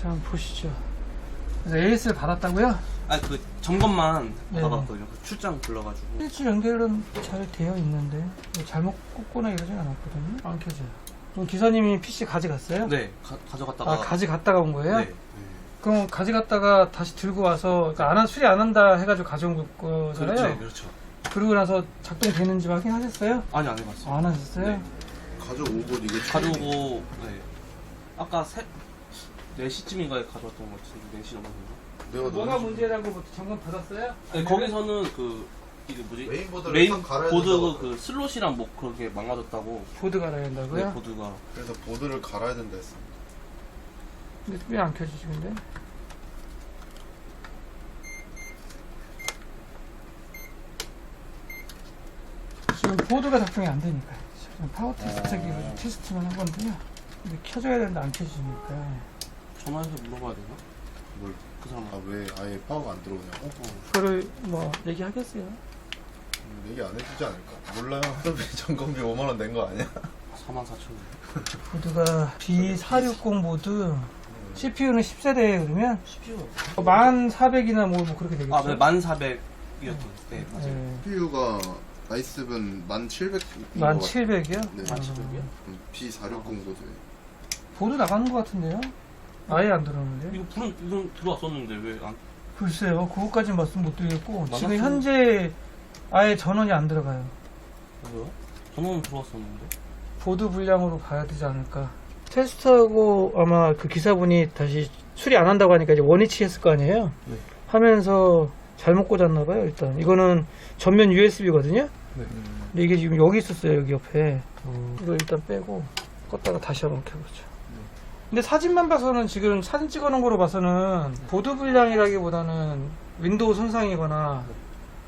자, 한번 보시죠. 그래서 AS를 받았다고요? 아 그 점검만 네. 받아봤거든요. 그 출장 불러가지고. 일치 연결은 잘 되어 있는데 뭐 잘못 꽂거나 이러진 않았거든요. 안 켜져요. 그럼 기사님이 PC 가져갔어요? 네 가, 가져갔다가. 아 가져갔다가 온 거예요? 네. 그럼 가져갔다가 다시 들고 와서 그러니까 안 한, 수리 안 한다 해가지고 가져온 거잖아요. 그렇죠, 그렇죠. 그러고 나서 작동되는지 확인하셨어요? 아니 안 해봤어요. 안 하셨어요? 네. 가져오고 이게 가져오고 네. 아까 세 4시쯤인가에 가져왔던 것 같은데 4시 넘었는데. 내가 뭐가 너무 문제라고 뭐 점검 받았어요? 네, 거기서는 그 이게 뭐지? 메인보드를 메인 싹 갈아야 보드 된다고 그 슬롯이랑 뭐 그렇게 망가졌다고. 보드 갈아야 한다고요? 네, 보드가. 그래서 보드를 갈아야 된다 했어 근데 왜 안 켜지지 근데? 지금 보드가 작동이 안 되니까 지금 파워 테스트기로 좀 테스트만 한 건데요 근데 켜져야 되는데 안 켜지니까 전화해서 물어봐야 되나? 뭘? 그 사람. 아 왜 아예 파워가 안 들어오냐고? 어, 그거를 뭐 얘기하겠어요 음, 얘기 안 해주지 않을까? 몰라요 하루비 점검비 5만원 낸 거 아니야? 4만 4천 원. 보드가 B460 보드 CPU는 10세대에 그러면 CPU. 1400이나 뭐, 뭐 그렇게 되겠죠 아, 네, 1,400이었던. 네, 맞아요. 네. CPU가 i7 1700 1700이요? 네. 1700이요? B460 보드에 보드 나가는 것 같은데요? 아예 안 들어오는데요? 이거 불은 이건 들어왔었는데 왜 안? 글쎄요, 그것까지 말씀 못 드리겠고 지금 많았어요. 현재 아예 전원이 안 들어가요. 왜요? 전원은 들어왔었는데. 보드 불량으로 봐야 되지 않을까. 테스트하고 아마 그 기사분이 다시 수리 안 한다고 하니까 이제 원위치 했을 거 아니에요? 네. 하면서 잘못 꽂았나 봐요, 일단. 이거는 전면 USB거든요? 네. 근데 이게 지금 여기 있었어요, 여기 옆에. 이거 일단 빼고 껐다가 다시 한번 켜보죠. 근데 사진만 봐서는 지금 사진 찍어놓은 거로 봐서는 보드 불량이라기보다는 윈도우 손상이거나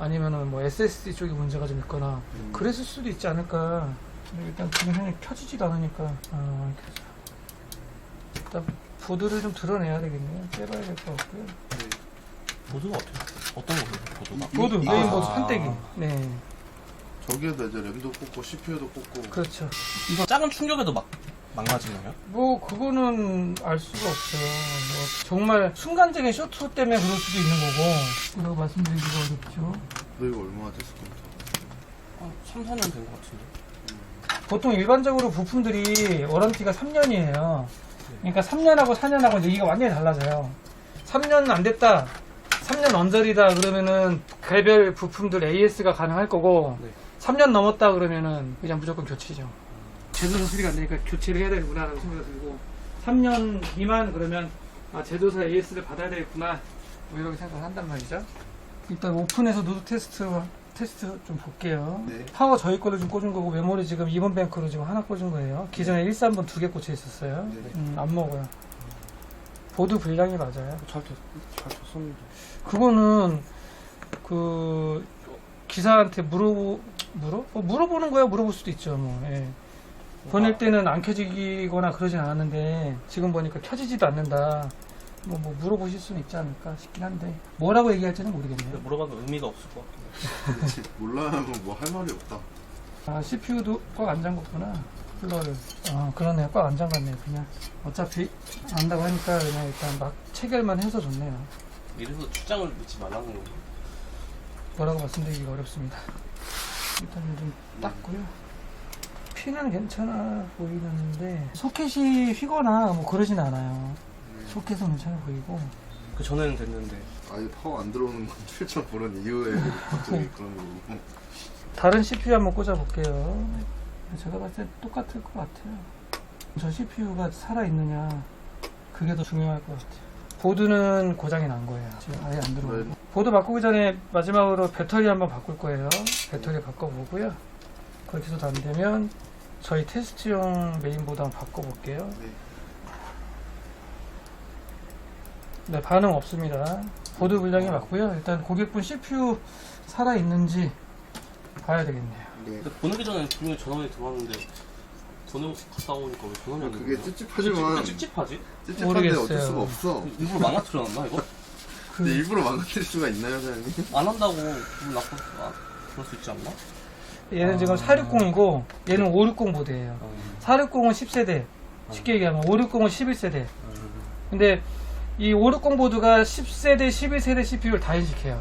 아니면은 뭐 SSD 쪽에 문제가 좀 있거나 그랬을 수도 있지 않을까. 근데 일단 지금 현재 켜지지도 않으니까 아, 안 켜져. 일단 보드를 좀 드러내야 되겠네요. 빼봐야 될 것 같고요. 네. 보드가 어떻게? 어떤 거예요? 보드가? 이- 보드 이- 메인 보드 아. 판때기. 네, 저기에다 이제 램도 꽂고 CPU도 꽂고 그렇죠. 이거 작은 충격에도 막 망가지나요? 뭐 그거는 알 수가 없죠. 뭐 정말 순간적인 쇼트 때문에 그럴 수도 있는 거고. 뭐라고 말씀드리기가 어렵죠. 너 이거 얼마나 됐을 겁니다 한 3, 4년 된 것 같은데. 보통 일반적으로 부품들이 워런티가 3년이에요. 그러니까 3년하고 4년하고 얘기가 완전히 달라져요. 3년 안 됐다. 3년 언저리다 그러면은 개별 부품들 AS가 가능할 거고 네. 3년 넘었다 그러면은 그냥 무조건 교체죠. 제조사 수리가 안 되니까 교체를 해야 되구나라고 생각이 들고 3년 미만 그러면 아, 제조사 AS를 받아야 되겠구나 뭐 이렇게 생각을 한단 말이죠. 일단 오픈해서 노드 테스트 테스트 좀 볼게요. 네. 파워 저희 거를 좀 꽂은 거고 메모리 지금 2번 뱅크로 지금 하나 꽂은 거예요. 기존에 1, 3번 두 개 꽂혀 있었어요. 네. 음, 안 먹어요. 보드 불량이 맞아요. 잘, 됐, 잘 됐었는데. 그거는 그 기사한테 물어 물어 뭐 물어보는 거야 물어볼 수도 있죠 뭐 예. 보낼 때는 안 켜지거나 그러진 않았는데 지금 보니까 켜지지도 않는다 뭐, 뭐 물어보실 수는 있지 않을까 싶긴 한데 뭐라고 얘기할지는 모르겠네요 물어봐도 의미가 없을 것 해. 몰라요 뭐할 말이 없다 아 CPU도 꽉 안 잠궜구나 쿨러를 아 그러네요 꽉 안 잠갔네요 그냥 어차피 안다고 하니까 그냥 일단 막 체결만 해서 좋네요 이래서 출장을 믿지 말라는 거예요. 뭐라고 말씀드리기가 어렵습니다. 일단은 좀 닦고요. 피는 괜찮아 보이는데 소켓이 휘거나 뭐 그러진 않아요. 소켓은 괜찮아 보이고 그 전에는 됐는데. 아예 파워 안 들어오는 건 출장 보는 이후에 갑자기 그런 거고 다른 CPU 한번 꽂아볼게요. 제가 봤을 때 똑같을 것 같아요. 저 CPU가 살아있느냐 그게 더 중요할 것 같아요. 보드는 고장이 난 거예요. 지금 아예 안 들어오고. 네. 보드 바꾸기 전에 마지막으로 배터리 한번 바꿀 거예요. 배터리 바꿔보고요. 그렇게 해서도 안 되면 저희 테스트용 메인보드 한번 바꿔볼게요. 네. 네, 반응 없습니다. 보드 불량이 맞고요. 일단 고객분 CPU 살아있는지 봐야 되겠네요. 네. 근데 보내기 전에 분명히 전원이 들어왔는데 보내고 갔다 오니까 왜 전원이 안 그게 들어오냐? 찝찝하지만 왜 찝찝하지? 찝찝한데 모르겠어요. 어쩔 수가 없어 일부러 망가뜨려놨나 이거? 그 근데 일부러 망가뜨릴 수가 있나요 사장님? 안 한다고 기분 나쁠 아, 그럴 수 있지 않나? 얘는 아. 지금 460이고 얘는 560 보드예요. 460은 10세대. 쉽게 얘기하면 560은 11세대. 근데 이 560 보드가 10세대, 11세대 CPU를 다 인식해요.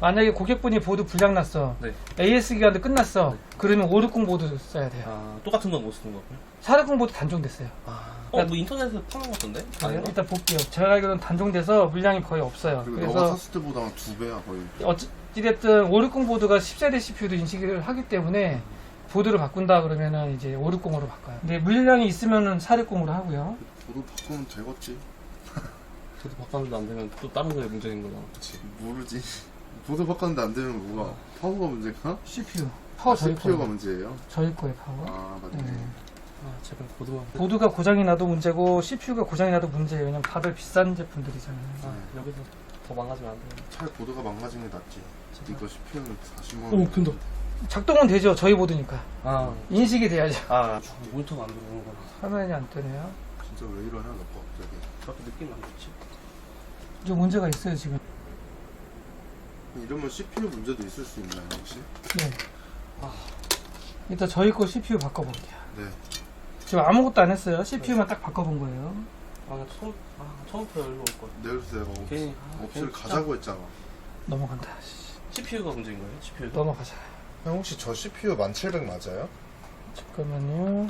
만약에 고객분이 보드 불량 났어. 네. AS 기간도 끝났어. 네. 그러면 560 보드 써야 돼요. 아, 똑같은 건 못 쓰는 거고요. 460 보드 단종됐어요. 어, 뭐 인터넷에서 파는 것 같던데? 그래요? 아닌가? 일단 볼게요. 제가 알기로는 단종돼서 물량이 거의 없어요. 그리고 너가 그래서 샀을 때보다 두 배야 거의. 어찌 됐든 560 보드가 10세대 CPU도 인식을 하기 때문에 보드를 바꾼다 그러면은 이제 560으로 바꿔요. 근데 물량이 있으면은 460으로 하고요. 저도 바꾸면 되겠지. 저도 바꿨는데 안 되면 또 다른 거에 문제인 거잖아. 그치. 모르지. 보드 바꿨는데 안 되면 뭐가 파워가 문제인가? CPU. 파워 저희 CPU가 거예요. 문제예요. 저희 거예요, 파워. 아 맞네. 네. 아, 제발 보드만. 보드가 고장이 나도 문제고 CPU가 고장이 나도 문제예요. 왜냐면 다들 비싼 제품들이잖아요. 아, 여기서 더 망가지면 안 돼. 차라리 보드가 망가지는 게 낫지. 이거 CPU는 40만 원. 오, 근데. 작동은 되죠. 저희 보드니까. 아, 인식이 돼야죠. 아, 모니터가 안 들어오는구나. 화면이 안 뜨네요. 진짜 왜 이러냐 너 갑자기. 저렇게 느낌 안 좋지? 좀 문제가 있어요, 지금. 이러면 CPU 문제도 있을 수 있나요 혹시? 네. 아, 일단 저희 거 CPU 바꿔볼게요. 네. 지금 아무것도 안 했어요. CPU만 딱 바꿔본 거예요. 아, 나 처음, 아, 처음부터 여기로 올 걸. 내일부터 내가 옵- 괜히, 아, 괜히 가자고 했잖아. 넘어간다. 씨. CPU가 문제인 거예요? CPU도? 넘어가자. 형 혹시 저 CPU 1700 맞아요? 잠깐만요.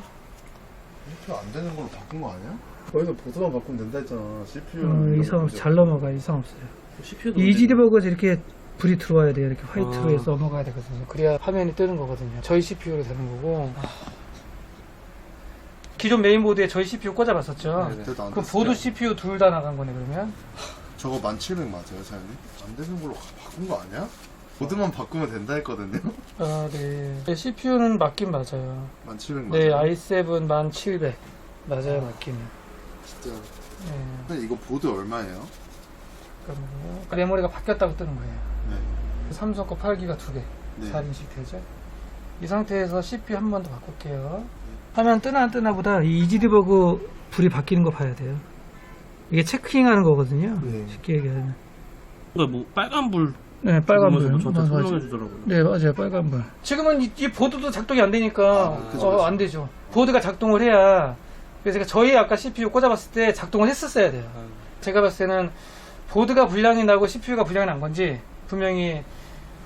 CPU 안 되는 걸로 바꾼 거 아니야? 거기서 보드만 바꾸면 된다 했잖아. CPU. 어, 이상 없어. 잘 넘어가. 이상 없어요. CPU도 이 이지디버그에서 이렇게 불이 들어와야 돼요. 이렇게 화이트로 아. 해서 넘어가야 되거든요. 그래야 화면이 뜨는 거거든요. 저희 CPU로 되는 거고. 기존 메인보드에 저희 CPU 꽂아봤었죠. 네네. 그때도 안그 됐어. 보드 CPU 둘 다 나간 거네 그러면. 저거 1700 맞아요, 사장님? 안 되는 걸로 가- 바꾼 거 아니야? 보드만 바꾸면 된다 했거든요. 아 네. 네, CPU는 맞긴 맞아요. 1700 네, 맞아요. i7 1700 맞아요 맞긴. 진짜. 네. 근데 이거 보드 얼마예요? 잠깐만요. 메모리가 바뀌었다고 뜨는 거예요. 네. 삼성 거 8기가 두 개. 네. 잘 인식 되죠? 이 상태에서 CPU 한 번 더 바꿀게요. 화면 뜨나 안 뜨나 보다 이 이지디버그 불이 바뀌는 거 봐야 돼요. 이게 체크잉 하는 거거든요. 네. 쉽게 얘기하면. 뭐, 빨간 불. 네, 빨간 불. 저한테 맞아. 설명해 주더라고요. 네, 맞아요. 빨간 불. 지금은 이, 이 보드도 작동이 안 되니까 아, 그죠, 어, 그죠. 안 되죠. 보드가 작동을 해야 그래서 제가 저희 아까 CPU 꽂아봤을 때 작동을 했었어야 돼요. 아, 제가 봤을 때는 보드가 불량이 나고 CPU가 불량이 난 건지 분명히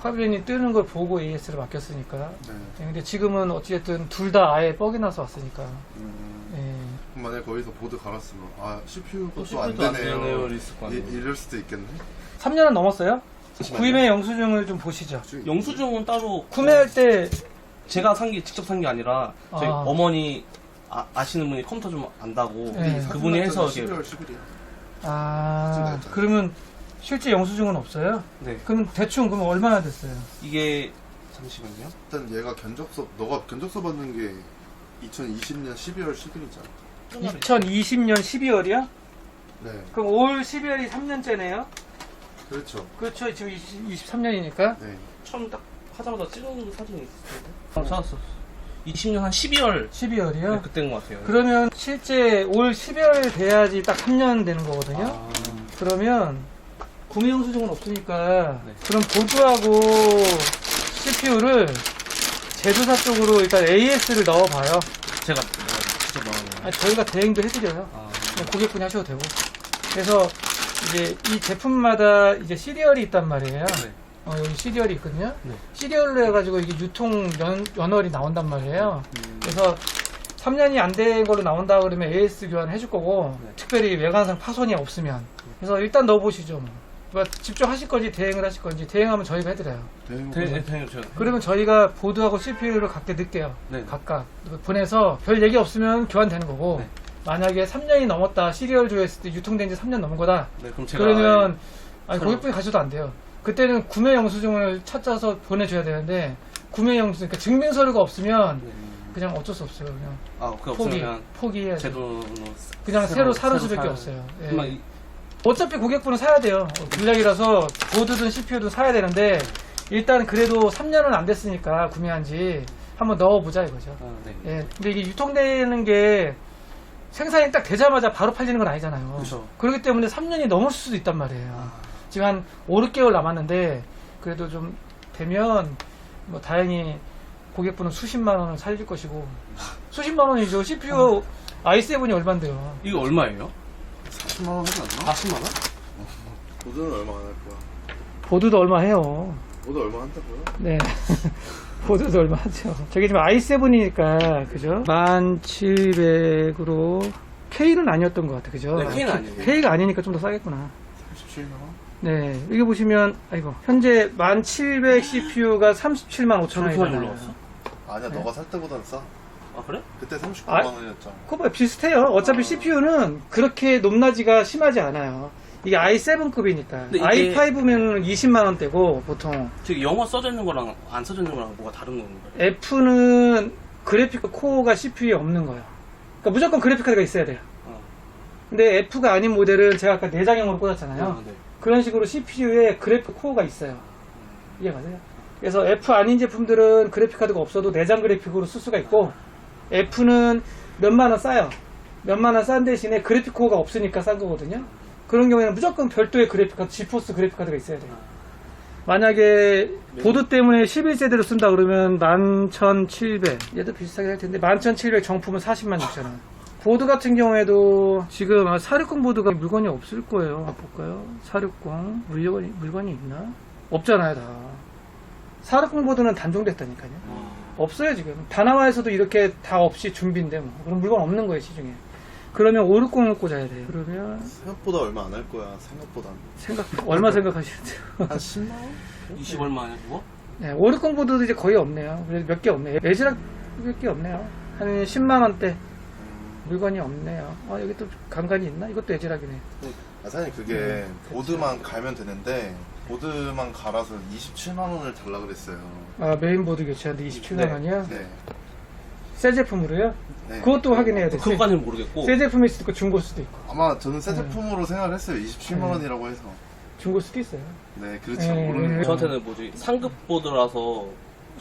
화면이 뜨는 걸 보고 AS를 맡겼으니까. 네. 네, 근데 지금은 어찌됐든 둘 다 아예 뻑이 나서 왔으니까. 음, 네. 그럼 만약에 거기서 보드 갈았으면, 아, CPU가 또또안 CPU도 안 되네요. 되네요. 거 이. 이럴 수도 있겠네. 3년은 넘었어요? 잠시만요. 구입의 영수증을 좀 보시죠. 영수증은 따로 구매할 때 제가 산 게 직접 산 게 아니라 저희 아. 어머니 아, 아시는 분이 컴퓨터 좀 안다고 네. 그분이 해서 이렇게 12월 10일이야. 아 그러면 실제 영수증은 없어요? 네 그럼 대충 그럼 얼마나 됐어요? 이게 잠시만요 일단 얘가 견적서, 너가 견적서 받는 게 2020년 12월 10일이잖아. 2020년 12월이요? 네. 그럼 올 12월이 3년째네요? 그렇죠. 그렇죠 지금 23년이니까 네. 처음 딱 하자마자 찍은 사진이 있을 텐데 아, 찾았어 20년 한 12월 12월이요? 네, 그때인 것 같아요 그러면 실제 올 12월 돼야지 딱 3년 되는 거거든요? 아, 그러면 구매 영수증은 없으니까 네. 그럼 보드하고 CPU를 제조사 쪽으로 일단 AS를 넣어봐요. 제가 직접 말하는 아니, 저희가 대행도 해드려요. 아, 그냥 고객분이 하셔도 되고. 그래서 이제 이 제품마다 이제 시리얼이 있단 말이에요. 네. 어, 여기 시리얼이 있거든요. 네. 시리얼로 해가지고 이게 유통 연, 연월이 나온단 말이에요. 음, 그래서 3년이 안 된 걸로 나온다 그러면 AS 교환을 해줄 거고 네. 특별히 외관상 파손이 없으면 그래서 일단 넣어보시죠. 뭐. 직접 하실 건지 대행을 하실 건지 대행하면 저희가 해드려요. 대행 대- 그러면 저희가 보드하고 CPU를 각각 넣을게요. 네. 각각 보내서 별 얘기 없으면 교환되는 거고 네. 만약에 3년이 넘었다 시리얼 조회했을 때 유통된 지 3년 넘은 거다 네, 그럼 제가 그러면 아니 새로- 고객분이 가셔도 안 돼요. 그때는 구매 영수증을 찾아서 보내줘야 되는데 구매 영수증 그러니까 증명서류가 없으면 네. 그냥 어쩔 수 없어요. 그냥 아, 포기 없으면 포기해야 돼. 제 돈으로 그냥 새로, 사는 수밖에 없어요. 예. 이- 어차피 고객분은 사야 돼요. 어, 불량이라서 보드든 CPU든 사야 되는데 일단 그래도 3년은 안 됐으니까 구매한 지 한번 넣어보자 이거죠. 아, 네. 예. 근데 이게 유통되는 게 생산이 딱 되자마자 바로 팔리는 건 아니잖아요. 그쵸. 그렇기 때문에 3년이 넘을 수도 있단 말이에요. 지금 한 5, 6개월 남았는데 그래도 좀 되면 뭐 다행히 고객분은 수십만 원을 살릴 것이고 수십만 원이죠. CPU i7이 얼만데요. 이거 얼마예요? 40만 원 하지 않나? 40만 원? 보드는 얼마 안 할 거야. 보드도 얼마 해요. 보드 얼마 한다고요? 네. 보드도 얼마 하죠. 저게 지금 i7이니까, 그죠? 1700으로, K는 아니었던 것 같아, 그죠? 네, K는 아니에요. K가 아니니까 좀 더 싸겠구나. 37만 원? 네. 여기 보시면, 아이고, 현재 1700 CPU가 37만 5천 저렇게 많이 원이잖아요. 올라갔어? 아니야, 네. 너가 살 때보단 싸. 아 그래? 그때 39만 아. 원이었잖아. 그거 뭐 비슷해요. 어차피 CPU는 그렇게 높낮이가 심하지 않아요. 이게 i7급이니까. 근데 이게- i5면 20만 원대고 보통 저기 영어 써져 있는 거랑 안 써져 있는 거랑 뭐가 다른 건가요? F는 그래픽 코어가 CPU에 없는 거예요. 그러니까 무조건 그래픽 카드가 있어야 돼요. 어. 근데 F가 아닌 모델은 제가 아까 내장형으로 꽂았잖아요. 아, 네. 그런 식으로 CPU에 그래픽 코어가 있어요. 이해 가세요? 그래서 F 아닌 제품들은 그래픽 카드가 없어도 내장 그래픽으로 쓸 수가 있고 F는 몇만 원 싸요. 몇만 원 싼 대신에 그래픽 코어가 없으니까 싼 거거든요. 그런 경우에는 무조건 별도의 그래픽 카드, 지포스 그래픽 카드가 있어야 돼요. 만약에 보드 때문에 11세대로 쓴다 그러면 11,700 얘도 비슷하게 할 텐데 11,700 정품은 40만 6천 원 보드 같은 경우에도 지금 아, 460 보드가 물건이 없을 거예요 한번 볼까요? 460 물건이, 물건이 있나? 없잖아요 다 460 보드는 단종됐다니까요 아, 없어요 지금 다나와에서도 이렇게 다 없이 준비인데 뭐 그럼 물건 없는 거예요 시중에 그러면 560을 꽂아야 돼요 그러면 생각보다 얼마 안 할 거야, 생각보다. 생각 얼마 생각하시는데요? 한 10만 원? 20 얼마 아니야 그거? 네, 560 보드도 이제 거의 없네요. 몇개 없네요. 매지락 몇 개 없네요. 한 10만 원대 물건이 없네요. 아 여기 또 간간이 있나? 이것도 애지락이네. 아, 사장님, 그게 음, 보드만 갈면 되는데, 보드만 갈아서 27만 원을 달라 그랬어요. 아 메인 보드 교체하는데 27만 네. 원이요? 네. 새 제품으로요? 네. 그것도 확인해야 돼. 새, 그것까지는 모르겠고 새 제품일 수도 있고 중고 수도 있고 아마 저는 새 네. 제품으로 생각을 했어요. 27만 네. 원이라고 해서. 중고 수도 있어요. 네, 그렇지. 네, 모르는 네. 거. 저한테는 뭐지 상급 보드라서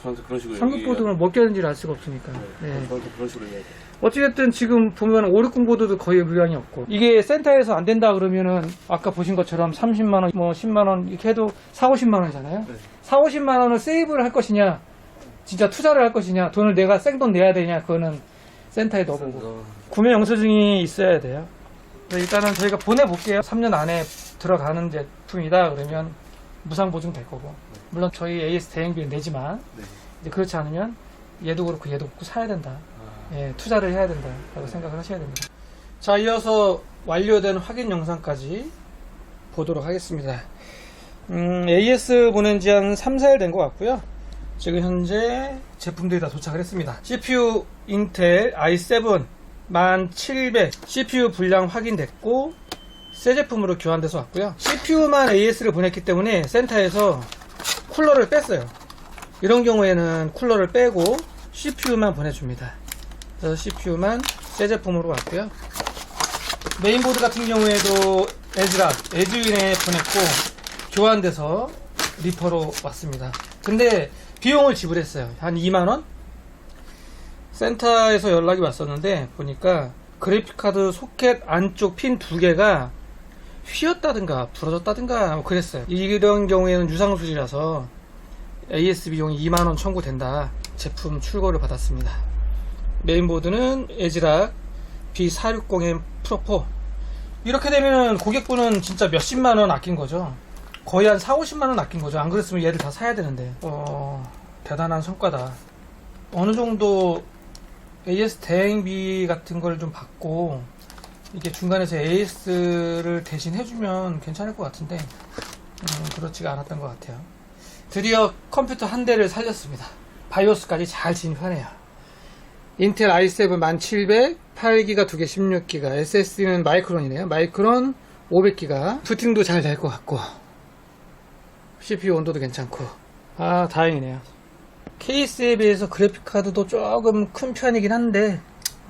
저한테 그런 식으로 상급 얘기해요. 보드는 뭐 꼈는지를 알 수가 없으니까. 네. 네. 저한테 그런 식으로 얘기해요. 어찌됐든 지금 보면 560 보드도 거의 물량이 없고. 이게 센터에서 안 된다 그러면은 아까 보신 것처럼 30만원 뭐 10만원 이렇게 해도 4, 50만 원이잖아요. 네. 4, 50만 원을 세이브를 할 것이냐 진짜 투자를 할 것이냐 돈을 내가 생돈 내야 되냐 그거는 센터에 넣어보고. 어, 구매 영수증이 있어야 돼요. 그래서 일단은 저희가 보내볼게요. 3년 안에 들어가는 제품이다 그러면 무상 보증 될 거고. 물론 저희 AS 대행비는 내지만 네. 이제 그렇지 않으면 얘도 그렇고 얘도 그렇고 사야 된다. 아, 예, 투자를 해야 된다라고 생각을 하셔야 됩니다. 자, 이어서 완료된 확인 영상까지 보도록 하겠습니다. 음, AS 보낸 지 한 3, 4일 된 것 같고요. 지금 현재 제품들이 다 도착을 했습니다. CPU 인텔 i7 1700 CPU 분량 확인됐고 새 제품으로 교환돼서 왔고요. CPU만 AS를 보냈기 때문에 센터에서 쿨러를 뺐어요. 이런 경우에는 쿨러를 빼고 CPU만 보내줍니다. 그래서 CPU만 새 제품으로 왔고요. 메인보드 같은 경우에도 에즈락, 에즈윈에 보냈고 교환돼서 리퍼로 왔습니다. 근데 비용을 지불했어요. 한 2만원? 센터에서 연락이 왔었는데 보니까 그래픽카드 소켓 안쪽 핀 두 개가 휘었다든가 부러졌다든가 뭐 그랬어요. 이런 경우에는 유상술이라서 AS 비용이 2만원 청구된다. 제품 출고를 받았습니다. 메인보드는 에즈락 B460M 프로4 이렇게 되면 고객분은 진짜 몇십만원 아낀 거죠? 거의 한 4, 50만원 아낀 거죠. 안 그랬으면 얘를 다 사야 되는데. 어, 대단한 성과다. 어느 정도 AS 대행비 같은 걸 좀 받고 이게 중간에서 AS를 대신 해주면 괜찮을 것 같은데 음, 그렇지가 않았던 것 같아요. 드디어 컴퓨터 한 대를 살렸습니다. 바이오스까지 잘 진입하네요 인텔 i7 1700, 8기가 2개 16기가, SSD는 마이크론이네요. 마이크론 500기가. 부팅도 잘 될 것 같고, CPU 온도도 괜찮고, 아, 다행이네요. 케이스에 비해서 그래픽카드도 조금 큰 편이긴 한데,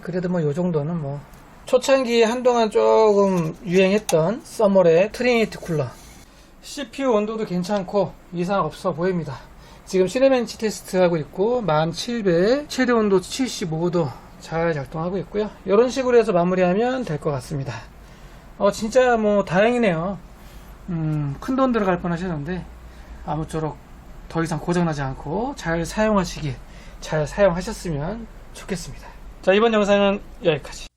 그래도 뭐 요 정도는 뭐. 초창기에 한동안 조금 유행했던 서멀의 트리니티 쿨러. CPU 온도도 괜찮고, 이상 없어 보입니다. 지금 시네벤치 테스트 하고 있고 1700 최대 온도 75도 잘 작동하고 있고요. 이런 식으로 해서 마무리하면 될 것 같습니다. 어 진짜 뭐 다행이네요. 음, 큰 돈 들어갈 뻔 하셨는데 아무쪼록 더 이상 고장나지 않고 잘 사용하시길 잘 사용하셨으면 좋겠습니다. 자 이번 영상은 여기까지